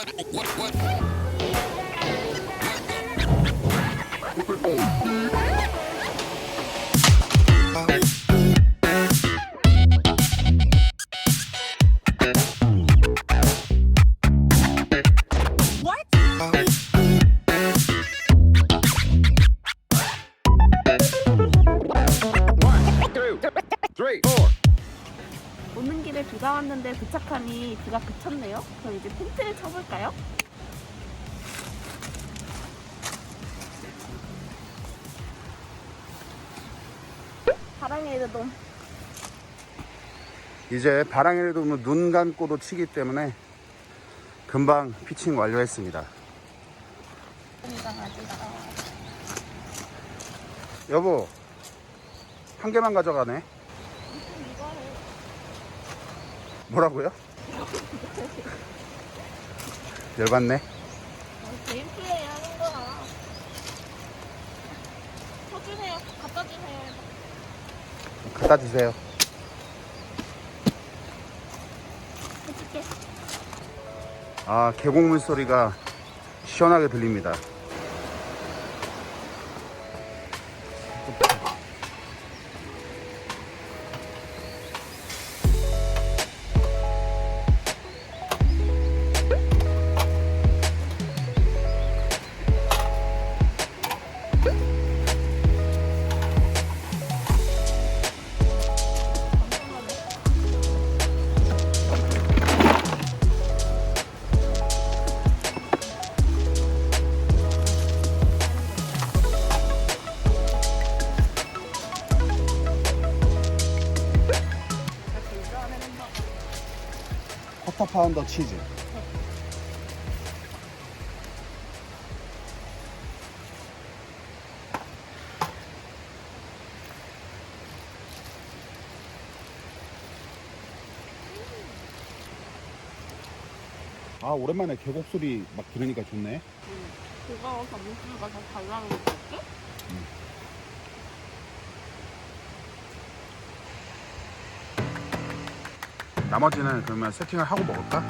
오는 비가 그쳤네요. 그럼 이제 텐트를 쳐볼까요? 사랑해도 놈. 이제 바람이라도 뭐눈 감고도 치기 때문에 금방 피칭 완료했습니다. 여보, 한 개만 가져가네. 뭐라고요? 열받네. 플레이 하는 거야. 쳐주세요. 갖다 주세요. 갖다 주세요. 해줄게. 아, 계곡물 소리가 시원하게 들립니다. 커터 파운더 치즈. 아 오랜만에 계곡 소리 막 들으니까 좋네. 그거 점수가 다 달라는 거지? 나머지는 그러면 세팅을 하고 먹을까?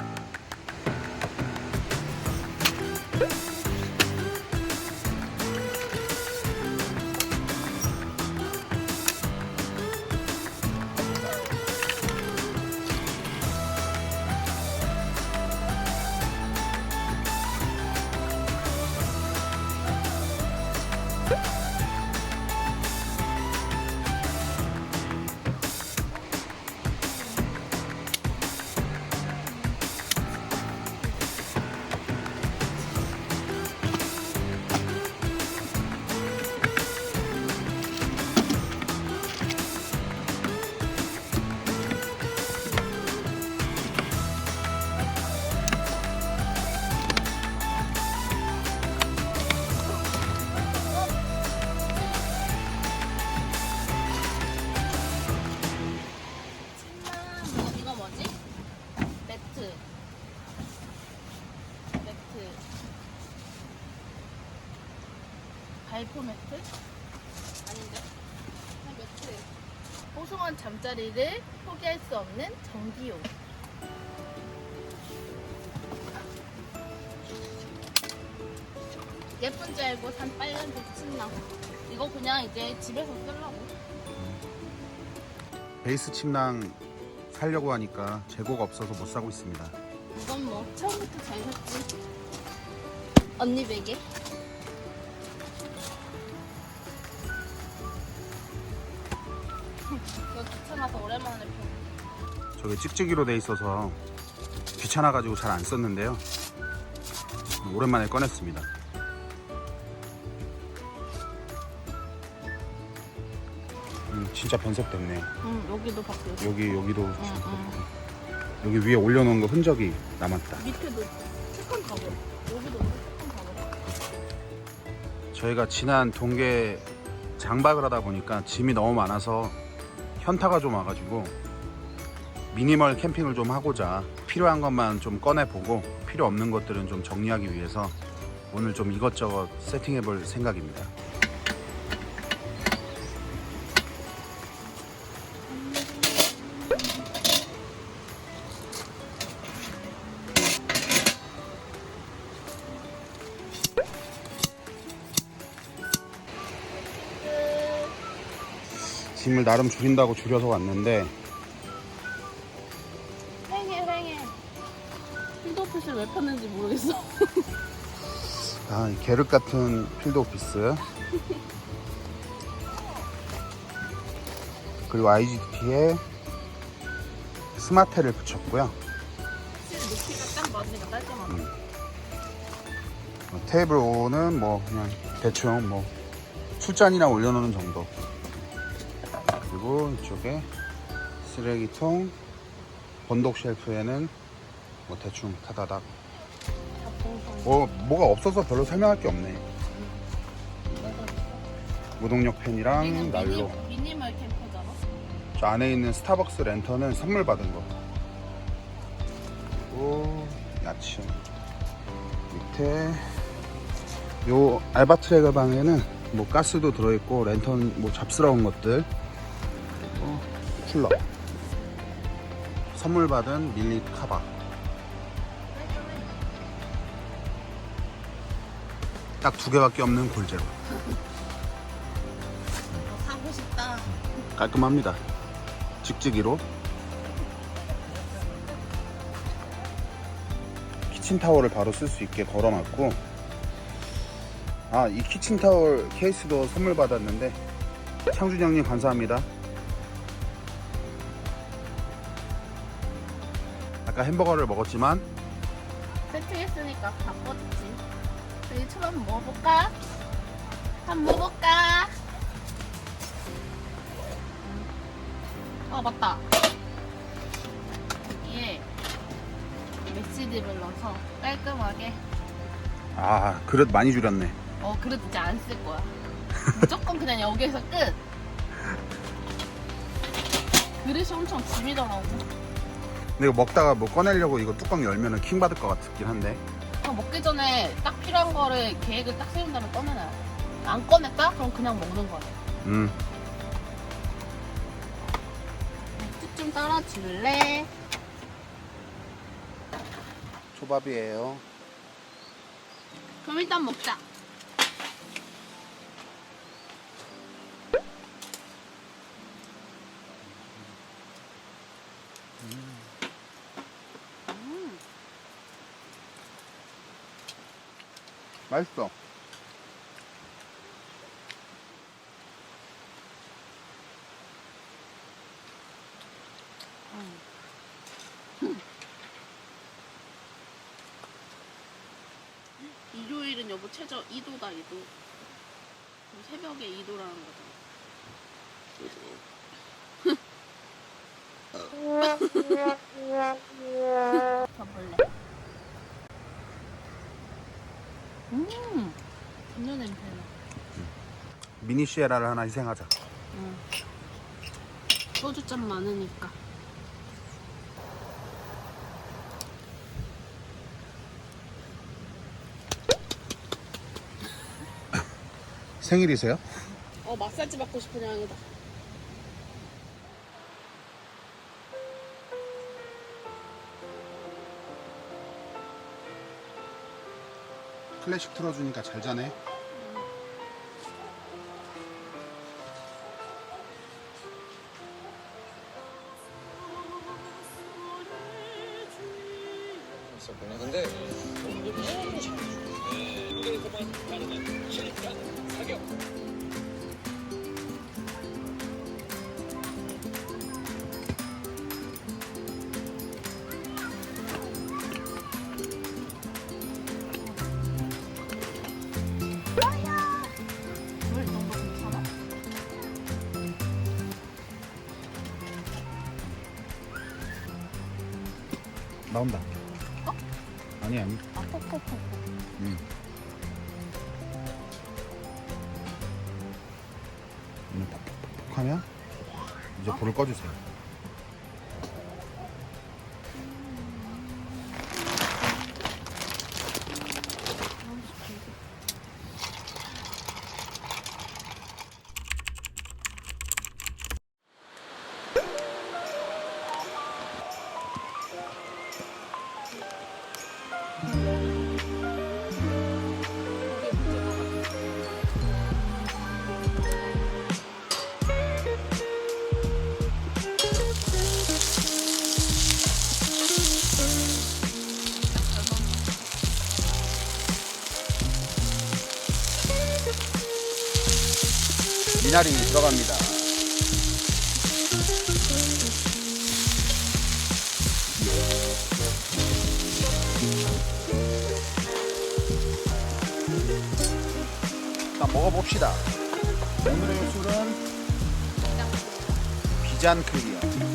포기할 수 없는 정기용 예쁜 줄 알고 산 빨간색 침낭 이거 그냥 이제 집에서 쓰려고 베이스 침낭 살려고 하니까 재고가 없어서 못 사고 있습니다. 이건 뭐 처음부터 잘 샀지. 언니 베개. 저게 찍찍이로 돼 있어서 귀찮아가지고 잘 안 썼는데요. 오랜만에 꺼냈습니다. 음, 진짜 변색됐네. 응 여기도 바뀌었어. 여기 여기도 응, 응. 여기 위에 올려놓은 거 흔적이 남았다. 밑에도 세컨 가버. 여기도 세컨 가버. 저희가 지난 동계 장박을 하다 보니까 짐이 너무 많아서 현타가 좀 와가지고 미니멀 캠핑을 좀 하고자 필요한 것만 좀 꺼내보고 필요 없는 것들은 좀 정리하기 위해서 오늘 좀 이것저것 세팅해 볼 생각입니다. 짐을 나름 줄인다고 줄여서 왔는데 아, 이 계륵 같은 필드 오피스. 그리고 IGT에 스마트를 붙였고요. 높이가 딱 맞으니까 깔끔하다. 어, 테이블 5는 뭐 그냥 대충 뭐 술잔이나 올려놓는 정도. 그리고 이쪽에 쓰레기통, 번독 쉘프에는 뭐 대충 타다닥. 뭐 뭐가 없어서 별로 설명할 게 없네. 무동력 팬이랑 난로. 미니, 미니멀 캠퍼잖아. 저 안에 있는 스타벅스 랜턴은 선물 받은 거. 그리고 야채. 밑에 요 알바 트랙 방에는 뭐 가스도 들어있고 랜턴 뭐 잡스러운 것들. 그리고 쿨러. 선물 받은 밀리 카바. 딱 두 개밖에 없는 골재로. 어, 사고 싶다. 깔끔합니다. 직지기로. 키친타월을 바로 쓸 수 있게 걸어놨고, 아, 이 키친타월 케이스도 선물 받았는데, 창준 형님 감사합니다. 아까 햄버거를 먹었지만, 세팅했으니까 바꿨지. 초 한번 먹어볼까? 한번 먹어볼까? 아 맞다. 여기에 메시지를 넣어서 깔끔하게 아, 그릇 많이 줄였네. 어 그래도 이제 안 쓸 거야. 무조건 그냥 여기에서 끝. 그릇이 엄청 짐이더라고. 근데 이거 먹다가 뭐 꺼내려고 이거 뚜껑 열면은 킹 받을 것 같긴 한데. 그냥 먹기 전에 딱 필요한 거를 계획을 딱 세운 다음에 꺼내놔야 돼. 안 꺼냈다? 그럼 그냥 먹는 거야. 음, 맥주 좀 따라줄래? 초밥이에요. 그럼 일단 먹자. 맛있어. 일요일은 여보 최저 2도다 2도. 새벽에 2도라는 거잖아. 가볼래. 음, 전혀 냄새 나. 미니 시에라를 하나 희생하자. 응. 소주잔 많으니까. 생일이세요? 어 마사지 받고 싶은 향이다. 클래식 틀어주니까 잘 자네. 나온다. 어? 아니 아니. 아 퍽퍽퍽. 음. 음, 퍽퍽퍽 하면 이제 불을 꺼주세요. 미나리 들어갑니다. 일단 먹어봅시다. 오늘의 술은 비잔 클리어.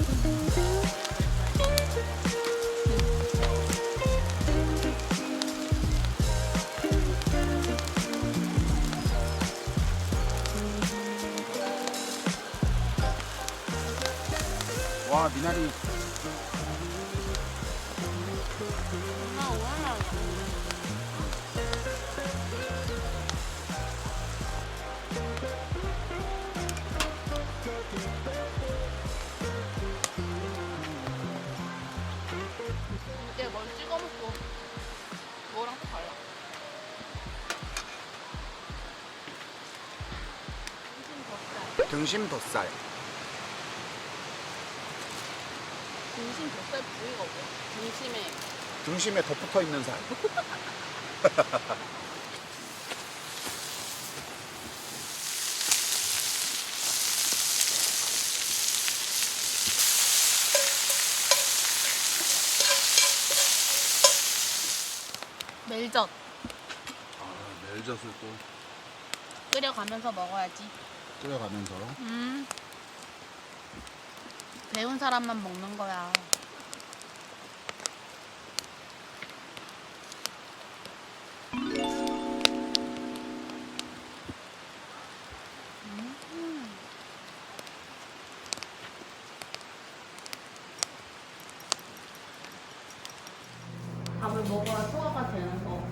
와 미나리 이제 뭘 찍어 먹고 뭐랑 또 달라. 등심 덧살. 등심 덮살 부위가 뭐야? 등심에 등심에 덧붙어 있는 살. 멜젓 아, 멜젓을 또 끓여가면서 먹어야지. 끓여가면서 음. 배운 사람만 먹는 거야. 밥을 먹어야 소화가 되는 거.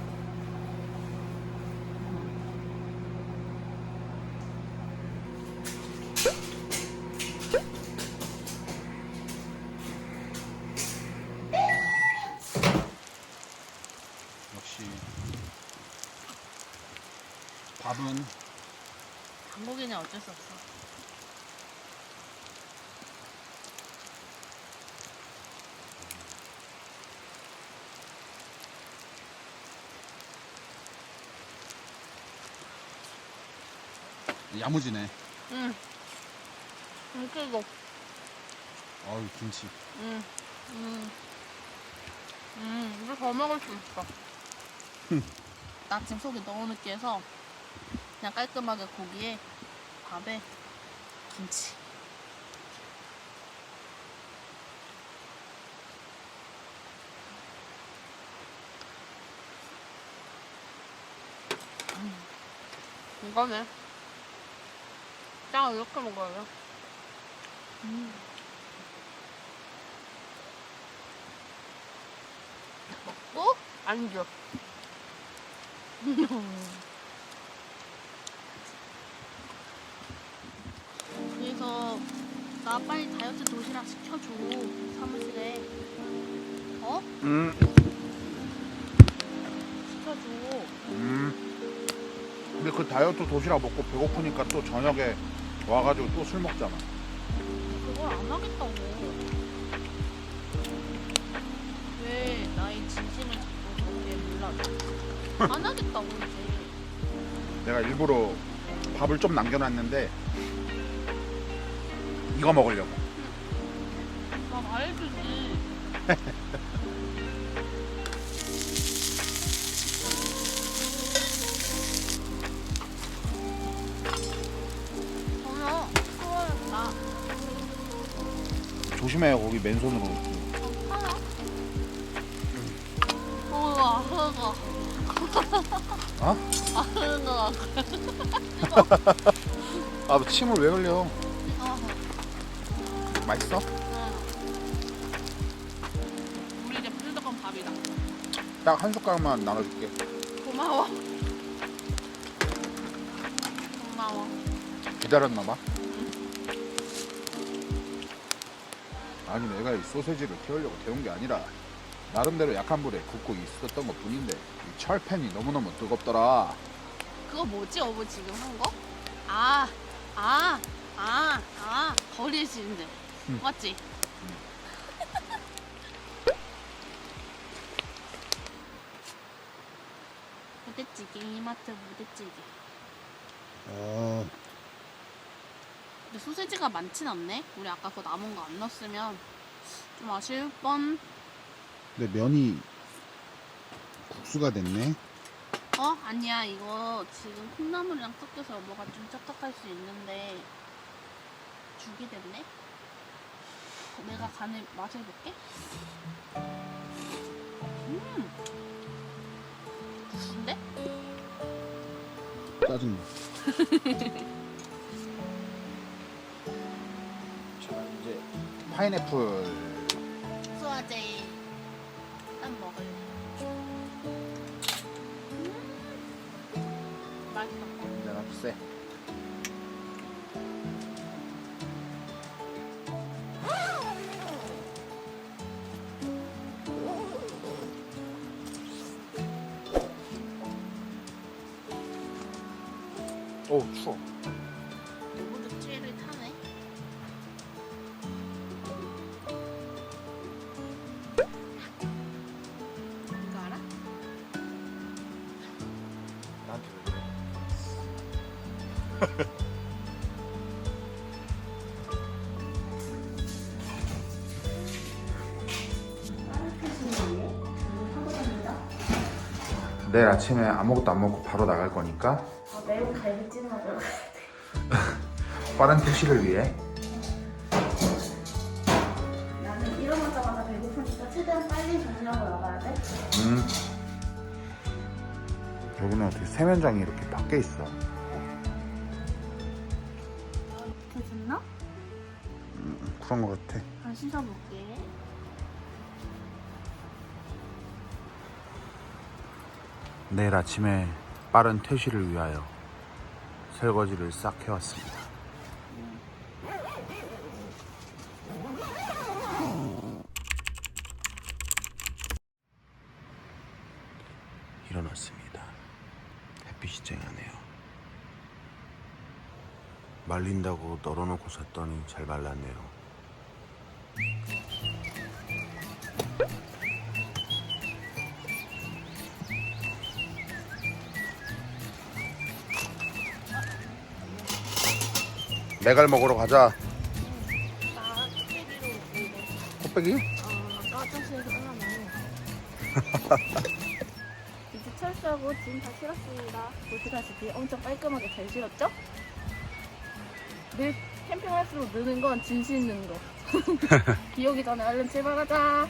역시 밥은 한국인은 어쩔 수 없어. 야무지네. 응. 응, 그리고, 어우 김치. 응. 응. 응, 이거 더 먹을 수 있어. 나 지금 속이 너무 느끼해서 그냥 깔끔하게 고기에 밥에 김치. 음, 이거네. 짱 이렇게 먹어요. 음. 먹고 안주. 그래서 나 빨리 다이어트 도시락 시켜줘 사무실에. 어? 음, 시켜줘. 음. 근데 그 다이어트 도시락 먹고 배고프니까 또 저녁에 와가지고 또 술 먹잖아. 그걸 안 하겠다고. 왜 나의 진심을 자꾸 그렇게 몰라줘? 안 하겠다고 이제. 내가 일부러 밥을 좀 남겨놨는데 이거 먹으려고. 나 말해주지. 조심해요 거기 맨손으로. 어, 이거 아흐가. 어? 아흐가. 아, 너 침을 왜 흘려? 어, 맛있어? 응. 우리 이제 무조건 밥이다. 딱 한 숟갈만 나눠줄게. 고마워. 고마워. 기다렸나봐. 아니 내가 이 소세지를 태우려고 태운 게 아니라 나름대로 약한 불에 굽고 있었던 것 뿐인데 이 철팬이 너무너무 뜨겁더라. 그거 뭐지, 어부 지금 한 거? 아, 아, 아, 아, 거리에 지는데. 응. 맞지? 부대찌개, 이마트 부대찌개. 어. 근데 소세지가 많진 않네. 우리 아까 그거 남은 거 안 넣었으면 좀 아쉬울 뻔. 근데 면이 국수가 됐네. 어? 아니야. 이거 지금 콩나물이랑 섞여서 뭐가 좀 짭짭할 수 있는데 죽이 됐네. 내가 간을 맛을 볼게. 음. 국수인데? 짜증나. 파인애플 소화제 난 먹을래. 음. 맛있다. 내가 쎄. 오 내일 아침에 아무것도 안 먹고 바로 나갈 거니까 아, 매운 갈비찜 돼. 빠른 택시를 위해 나는 일어나자마자 배고프니까 최대한 빨리 저녁을 나가야 돼. 음. 여기는 어떻게 세면장이 이렇게 밖에 있어 그런 거 같아 한 씻어볼게. 내일 아침에 빠른 퇴실을 위하여 설거지를 싹 해왔습니다. 일어났습니다. 햇빛이 쨍하네요. 말린다고 널어놓고 샀더니 잘 말랐네요. 내갈 먹으러 가자. 나 뚝배기로 코빼기? 어, 아까 화장실에서 끝나네. 이제 철수하고 짐 다 실었습니다. 보시다시피 엄청 깔끔하게 잘 실었죠? 늘 캠핑할수록 느는 건 짐 싣는 거. 비 오기 전에 얼른 출발하자.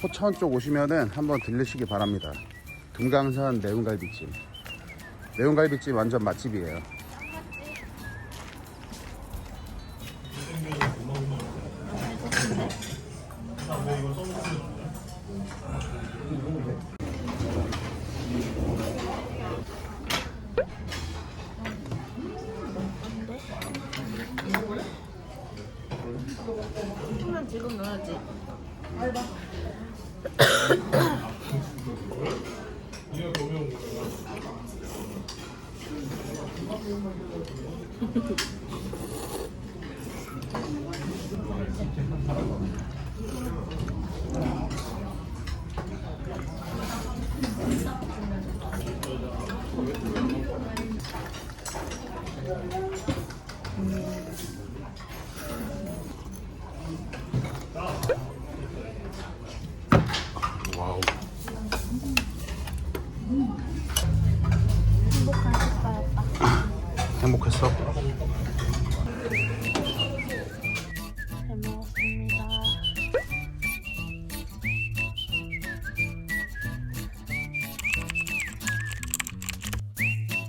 포천 쪽 오시면은 한번 들르시기 바랍니다. 금강산 매운갈비집. 매운갈비집 완전 맛집이에요. Oh.